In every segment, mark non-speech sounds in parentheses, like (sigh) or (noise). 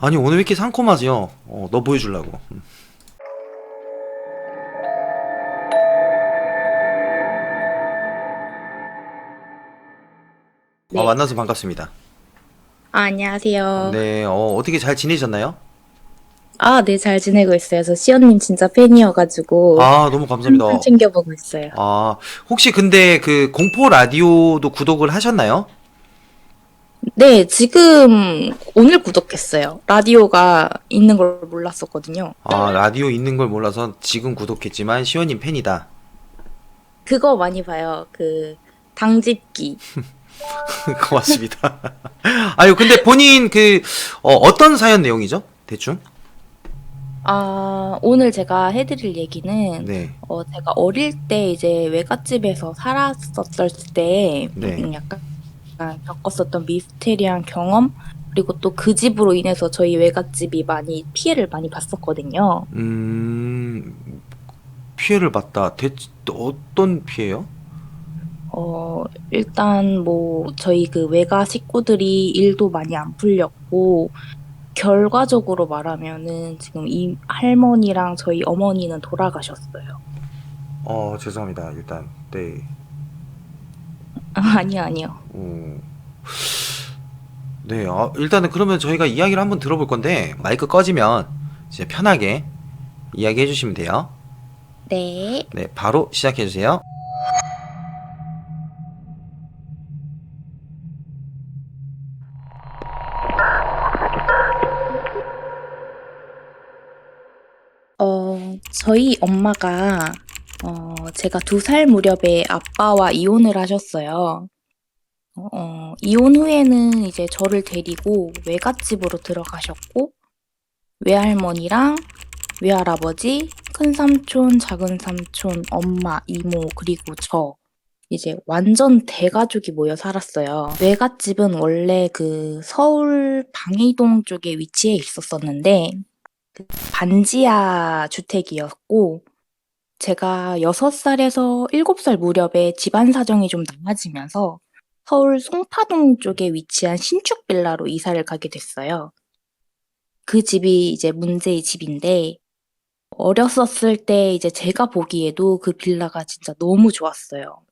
아니 오늘 왜 이렇게 상콤하지요? 어, 너 보여주려고. 음. 네. 어, 만나서 반갑습니다. 아, 안녕하세요. 네, 어, 어떻게 잘 지내셨나요? 아, 네, 잘 지내고 있어요. 저 시연님 진짜 팬이어가지고 아, 너무 감사합니다. 항상 챙겨보고 있어요. 아, 혹시 근데 그 공포 라디오도 구독을 하셨나요? 네, 지금 오늘 구독했어요. 라디오가 있는 걸 몰랐었거든요. 아, 라디오 있는 걸 몰라서 지금 구독했지만 시원님 팬이다. 그거 많이 봐요. 그 당집기. 고맙습니다. (laughs) 아유, 근데 본인 그, 어, 어떤 사연 내용이죠? 대충? 아, 오늘 제가 해드릴 얘기는 네. 어, 제가 어릴 때 이제 외갓집에서 살았었을 때 네. 음, 약간 겪었었던 미스테리한 경험 그리고 또 그 집으로 인해서 저희 외갓집이 많이 피해를 많이 봤었거든요. 음, 피해를 봤다. 대체 어떤 피해요? 어, 일단 뭐 저희 그 외가 식구들이 일도 많이 안 풀렸고 결과적으로 말하면은 지금 이 할머니랑 저희 어머니는 돌아가셨어요. 어, 죄송합니다. 일단, 네. 아, 아니요, 아니요. 어, 네, 어, 일단은 그러면 저희가 이야기를 한번 들어볼 건데, 마이크 꺼지면 이제 편하게 이야기해 주시면 돼요. 네. 네, 바로 시작해 주세요. 어, 저희 엄마가, 어, 제가 두 살 무렵에 아빠와 이혼을 하셨어요. 어, 어, 이혼 후에는 이제 저를 데리고 외갓집으로 들어가셨고, 외할머니랑 외할아버지, 큰삼촌, 작은삼촌, 엄마, 이모, 그리고 저. 이제 완전 대가족이 모여 살았어요. 외갓집은 원래 그 서울 방이동 쪽에 위치해 있었었는데, 그 반지하 주택이었고, 제가 6살에서 7살 무렵에 집안 사정이 좀 나아지면서 서울 송파동 쪽에 위치한 신축 빌라로 이사를 가게 됐어요. 그 집이 이제 문제의 집인데, 어렸었을 때 이제 제가 보기에도 그 빌라가 진짜 너무 좋았어요.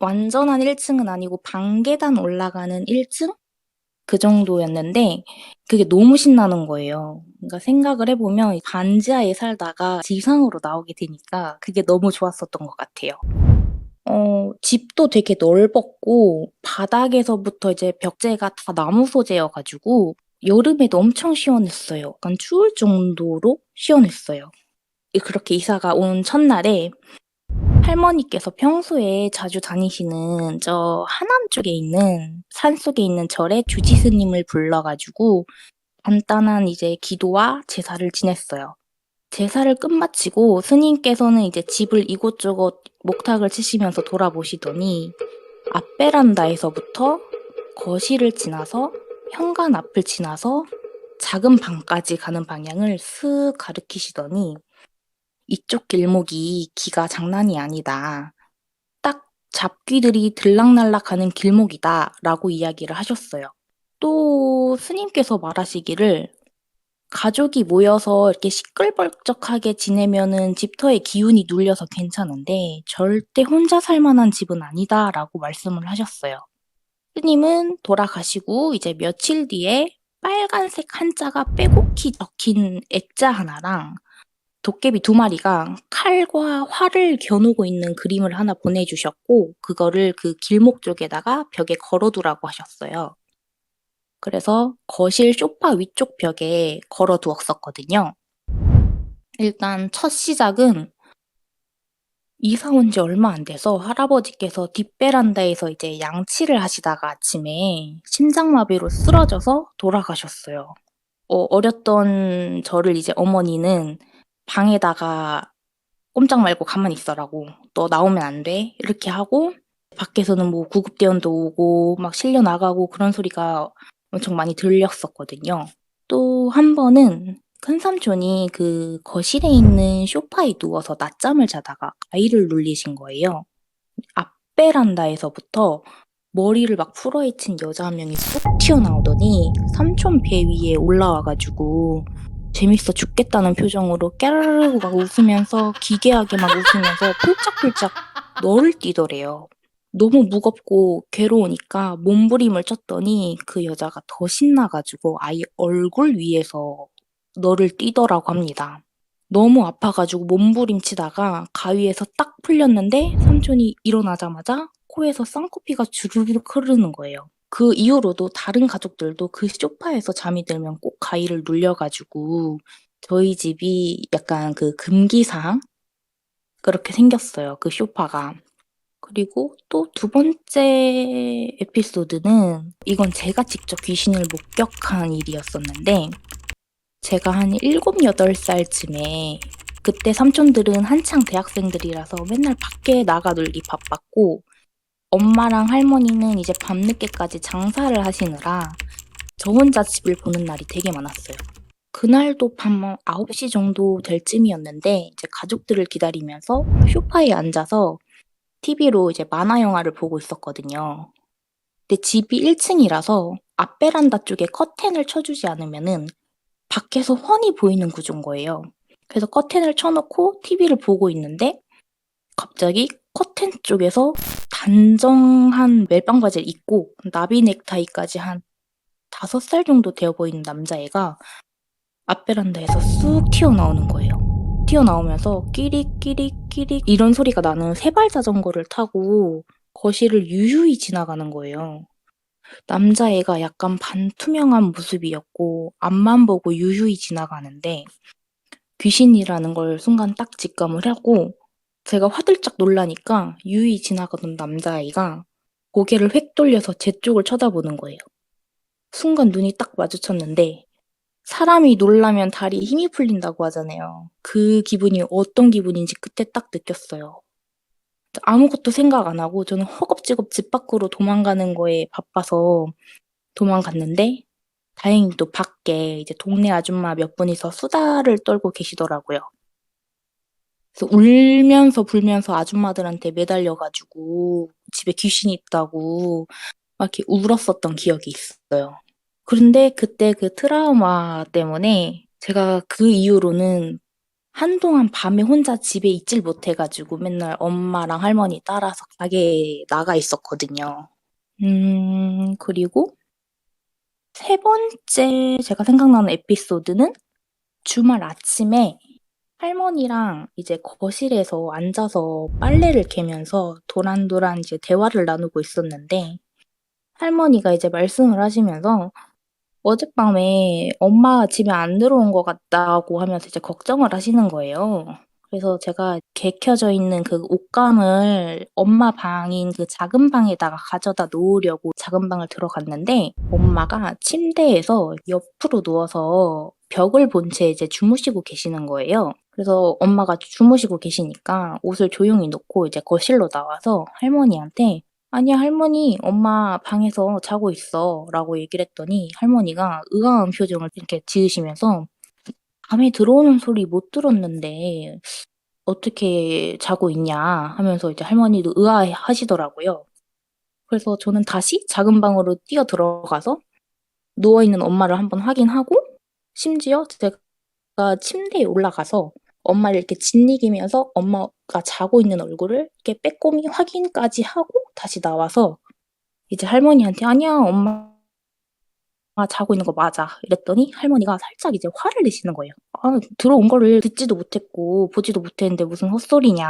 완전한 1층은 아니고 방계단 올라가는 1층? 그 정도였는데, 그게 너무 신나는 거예요. 그러니까 생각을 해보면 반지하에 살다가 지상으로 나오게 되니까 그게 너무 좋았었던 것 같아요. 어, 집도 되게 넓었고 바닥에서부터 이제 벽재가 다 나무 소재여가지고 여름에도 엄청 시원했어요. 약간 추울 정도로 시원했어요. 그렇게 이사가 온 첫날에 할머니께서 평소에 자주 다니시는 저 하남 쪽에 있는 산 속에 있는 절에 주지스님을 불러가지고 간단한 이제 기도와 제사를 지냈어요. 제사를 끝마치고 스님께서는 이제 집을 이곳저곳 목탁을 치시면서 돌아보시더니 앞베란다에서부터 거실을 지나서 현관 앞을 지나서 작은 방까지 가는 방향을 슥 가르키시더니 이쪽 길목이 기가 장난이 아니다. 딱 잡귀들이 들락날락 가는 길목이다. 라고 이야기를 하셨어요. 또 스님께서 말하시기를 가족이 모여서 이렇게 시끌벅적하게 지내면은 집터의 기운이 눌려서 괜찮은데 절대 혼자 살 만한 집은 아니다 라고 말씀을 하셨어요. 스님은 돌아가시고 이제 며칠 뒤에 빨간색 한자가 빼곡히 적힌 액자 하나랑 도깨비 두 마리가 칼과 활을 겨누고 있는 그림을 하나 보내주셨고 그거를 그 길목 쪽에다가 벽에 걸어두라고 하셨어요. 그래서 거실 소파 위쪽 벽에 걸어 두었었거든요. 일단 첫 시작은 이사 온 지 얼마 안 돼서 할아버지께서 뒷베란다에서 이제 양치를 하시다가 아침에 심장마비로 쓰러져서 돌아가셨어요. 어, 어렸던 저를 이제 어머니는 방에다가 꼼짝 말고 가만히 있어라고 너 나오면 안 돼 이렇게 하고 밖에서는 뭐 구급대원도 오고 막 실려 나가고 그런 소리가 엄청 많이 들렸었거든요. 또 한 번은 큰 삼촌이 그 거실에 있는 소파에 누워서 낮잠을 자다가 가위를 눌리신 거예요. 앞베란다에서부터 머리를 막 풀어헤친 여자 한 명이 쏙 튀어나오더니 삼촌 배 위에 올라와가지고 재밌어 죽겠다는 표정으로 깨르르 막 웃으면서 기괴하게 막 웃으면서 폴짝폴짝 너를 뛰더래요. 너무 무겁고 괴로우니까 몸부림을 쳤더니 그 여자가 더 신나가지고 아예 얼굴 위에서 너를 뛰더라고 합니다. 너무 아파가지고 몸부림치다가 가위에서 딱 풀렸는데 삼촌이 일어나자마자 코에서 쌍코피가 주르륵 흐르는 거예요. 그 이후로도 다른 가족들도 그 소파에서 잠이 들면 꼭 가위를 눌려가지고 저희 집이 약간 그 금기사항 그렇게 생겼어요. 그 소파가. 그리고 또 두 번째 에피소드는 이건 제가 직접 귀신을 목격한 일이었었는데 제가 한 7, 8살쯤에 그때 삼촌들은 한창 대학생들이라서 맨날 밖에 나가 놀기 바빴고 엄마랑 할머니는 이제 밤늦게까지 장사를 하시느라 저 혼자 집을 보는 날이 되게 많았어요. 그날도 밤 9시 정도 될 쯤이었는데 이제 가족들을 기다리면서 소파에 앉아서 TV로 이제 만화 영화를 보고 있었거든요. 근데 집이 1층이라서 앞 베란다 쪽에 커튼을 쳐주지 않으면은 밖에서 훤히 보이는 구조인 거예요. 그래서 커튼을 쳐놓고 TV를 보고 있는데 갑자기 커튼 쪽에서 단정한 멜빵 바지를 입고 나비 넥타이까지 한 다섯 살 정도 되어 보이는 남자애가 앞베란다에서 쑥 튀어나오는 거예요. 튀어나오면서 끼릭끼릭끼릭 이런 소리가 나는 세발 자전거를 타고 거실을 유유히 지나가는 거예요. 남자애가 약간 반투명한 모습이었고 앞만 보고 유유히 지나가는데 귀신이라는 걸 순간 딱 직감을 하고 제가 화들짝 놀라니까 유유히 지나가던 남자아이가 고개를 획 돌려서 제 쪽을 쳐다보는 거예요. 순간 눈이 딱 마주쳤는데 사람이 놀라면 다리에 힘이 풀린다고 하잖아요. 그 기분이 어떤 기분인지 그때 딱 느꼈어요. 아무것도 생각 안 하고 저는 허겁지겁 집 밖으로 도망가는 거에 바빠서 도망갔는데 다행히 또 밖에 이제 동네 아줌마 몇 분이서 수다를 떨고 계시더라고요. 그래서 울면서 불면서 아줌마들한테 매달려가지고 집에 귀신이 있다고 막 이렇게 울었었던 기억이 있어요. 그런데 그때 그 트라우마 때문에 제가 그 이후로는 한동안 밤에 혼자 집에 있질 못해가지고 맨날 엄마랑 할머니 따라서 가게에 나가 있었거든요. 음, 그리고 세 번째 제가 생각나는 에피소드는 주말 아침에 할머니랑 이제 거실에서 앉아서 빨래를 개면서 도란도란 이제 대화를 나누고 있었는데 할머니가 이제 말씀을 하시면서 어젯밤에 엄마가 집에 안 들어온 것 같다고 하면서 이제 걱정을 하시는 거예요. 그래서 제가 개 켜져 있는 그 옷감을 엄마 방인 그 작은 방에다가 가져다 놓으려고 작은 방을 들어갔는데 엄마가 침대에서 옆으로 누워서 벽을 본 채 이제 주무시고 계시는 거예요. 그래서 엄마가 주무시고 계시니까 옷을 조용히 놓고 이제 거실로 나와서 할머니한테 아니야, 할머니, 엄마 방에서 자고 있어. 라고 얘기를 했더니 할머니가 의아한 표정을 이렇게 지으시면서 밤에 들어오는 소리 못 들었는데 어떻게 자고 있냐 하면서 이제 할머니도 의아해 하시더라고요. 그래서 저는 다시 작은 방으로 뛰어 들어가서 누워 있는 엄마를 한번 확인하고 심지어 제가 침대에 올라가서 엄마를 이렇게 짓이기면서 엄마가 자고 있는 얼굴을 이렇게 빼꼼히 확인까지 하고 다시 나와서 이제 할머니한테 아니야 엄마 자고 있는 거 맞아 이랬더니 할머니가 살짝 이제 화를 내시는 거예요. 아, 들어온 거를 듣지도 못했고 보지도 못했는데 무슨 헛소리냐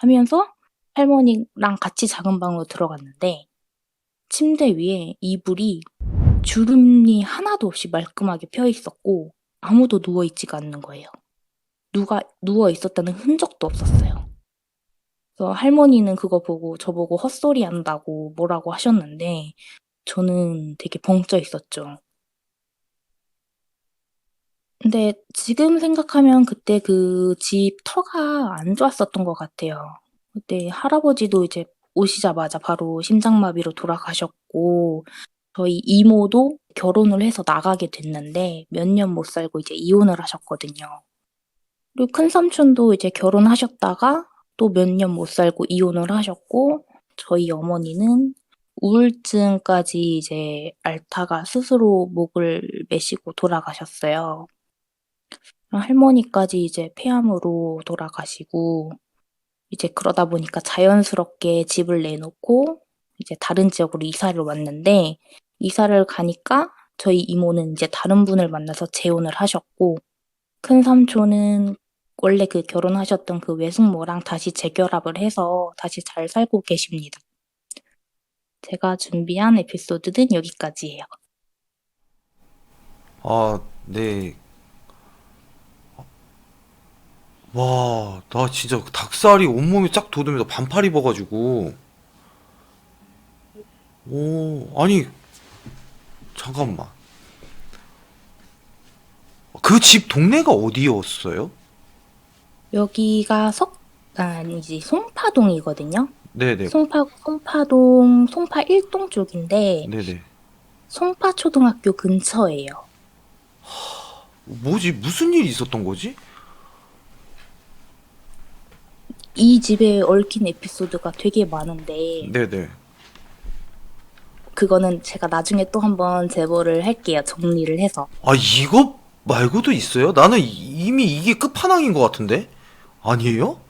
하면서 할머니랑 같이 작은 방으로 들어갔는데 침대 위에 이불이 주름이 하나도 없이 말끔하게 펴 있었고 아무도 누워 있지가 않는 거예요. 누가 누워 있었다는 흔적도 없었어요. 그래서 할머니는 그거 보고 저보고 헛소리 한다고 뭐라고 하셨는데 저는 되게 벙쪄 있었죠. 근데 지금 생각하면 그때 그 집 터가 안 좋았었던 것 같아요. 그때 할아버지도 이제 오시자마자 바로 심장마비로 돌아가셨고 저희 이모도 결혼을 해서 나가게 됐는데 몇 년 못 살고 이제 이혼을 하셨거든요. 그리고 큰 삼촌도 이제 결혼하셨다가 또 몇 년 못 살고 이혼을 하셨고 저희 어머니는 우울증까지 이제 앓다가 스스로 목을 매시고 돌아가셨어요. 할머니까지 이제 폐암으로 돌아가시고, 이제 그러다 보니까 자연스럽게 집을 내놓고, 이제 다른 지역으로 이사를 왔는데, 이사를 가니까 저희 이모는 이제 다른 분을 만나서 재혼을 하셨고, 큰 삼촌은 원래 그 결혼하셨던 그 외숙모랑 다시 재결합을 해서 다시 잘 살고 계십니다. 제가 준비한 에피소드는 여기까지예요. 아, 네. 와, 나 진짜 닭살이 온몸에 쫙 돋으면서 반팔 입어가지고. 오, 아니, 잠깐만. 그 집 동네가 어디였어요? 여기가 석, 아니지, 송파동이거든요. 네네. 송파, 송파동, 송파 1동 쪽인데, 네네. 송파초등학교 근처예요. 뭐지? 무슨 일이 있었던 거지? 이 집에 얽힌 에피소드가 되게 많은데, 네네. 그거는 제가 나중에 또 한번 제보를 할게요. 정리를 해서. 아, 이거 말고도 있어요? 나는 이미 이게 끝판왕인 것 같은데? 아니에요?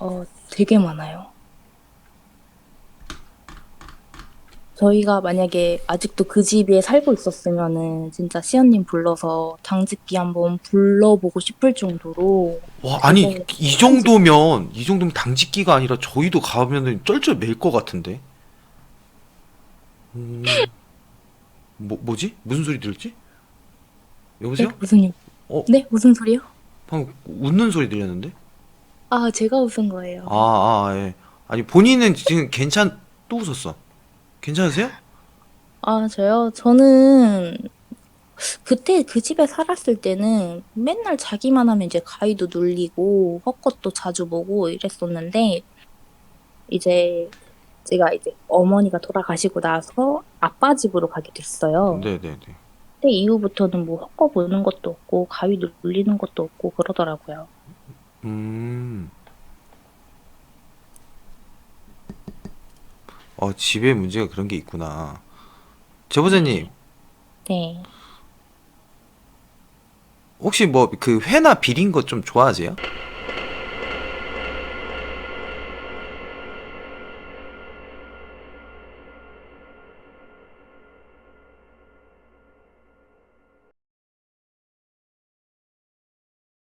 어, 되게 많아요. 저희가 만약에 아직도 그 집에 살고 있었으면은 진짜 시연님 불러서 당직기 한번 불러보고 싶을 정도로 와, 아니, 그거 이 정도면, 이 정도면 당직기가 아니라 저희도 가면은 쩔쩔 맬 것 같은데? 음, 뭐, 뭐지? 무슨 소리 들었지? 여보세요? 네? 무슨 일? 어? 네? 무슨 소리요? 방금 웃는 소리 들렸는데? 아, 제가 웃은 거예요. 아, 아, 예. 아니, 본인은 지금 괜찮, 또 웃었어. 괜찮으세요? 아, 저요? 저는 그때 그 집에 살았을 때는 맨날 자기만 하면 이제 가위도 눌리고 헛것도 자주 보고 이랬었는데 이제 제가 이제 어머니가 돌아가시고 나서 아빠 집으로 가게 됐어요. 네네네. 그때 이후부터는 뭐 헛거 보는 것도 없고 가위 눌리는 것도 없고 그러더라고요. 음. 어, 집에 문제가 그런 게 있구나. 제보자님, 네. 혹시 뭐 그 회나 비린 거 좀 좋아하세요?